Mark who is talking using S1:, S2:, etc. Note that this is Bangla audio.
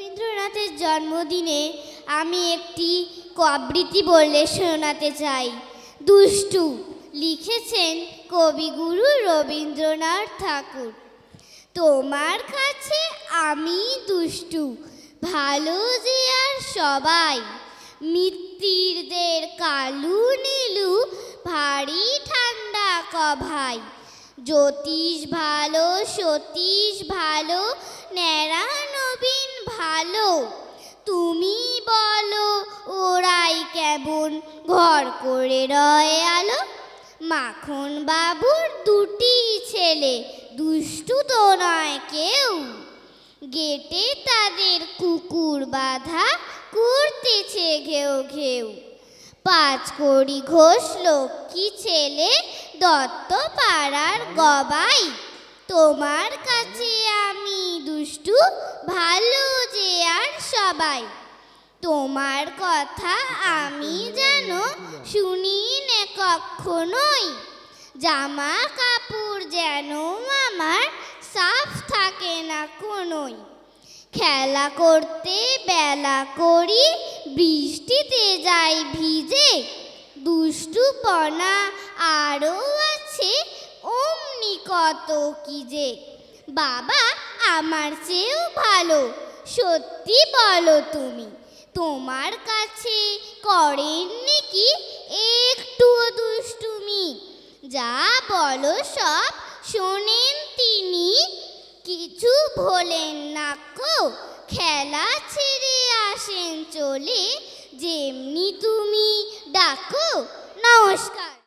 S1: রবীন্দ্রনাথের জন্মদিনে আমি একটি আবৃত্তি বললে শোনাতে চাই। দুষ্টু, লিখেছেন কবিগুরু রবীন্দ্রনাথ ঠাকুর। তোমার কাছে আমি দুষ্টু, ভালো যে আর সবাই। মিত্তিরদের কালু নীলু, ভারী ঠান্ডা কভাই। জ্যোতিষ ভালো, সতীশ ভালো, ন্যাড়া ভালো। তুমি বলো, ওরাই কেমন? ঘর করে রয় আলো। মাখন বাবুর দুটি ছেলে, দুষ্টু তো নয় কেউ। গেটে তাদের কুকুর বাধা, করতেছে ঘেউ ঘেউ। পাঁচ কড়ি ঘোষ লক্ষ্মী ছেলে, দত্ত পাড়ার গবাই। তোমার কাছে আমি দুষ্টু, ভালো সবাই তোমার কথা আমি যেন শুনি নে কখনোই জামা কাপড় যেন আমার সাফ থাকে না কোনোই। খেলা করতে বেলা করি, বৃষ্টিতে যাই ভিজে। দুষ্টুপনা আরও আছে, অমনি কত কি যে। বাবা আমার চেয়েও ভালো। সত্যি বলো তুমি, তোমার কাছে করেননি কি একটুও দুষ্টুমি? যা বলো সব শোনেন তিনি। কিছু ভোলেন না কো, খেলা ছেড়ে আসেন চলে। যেমনি তুমি ডাকো, নমস্কার।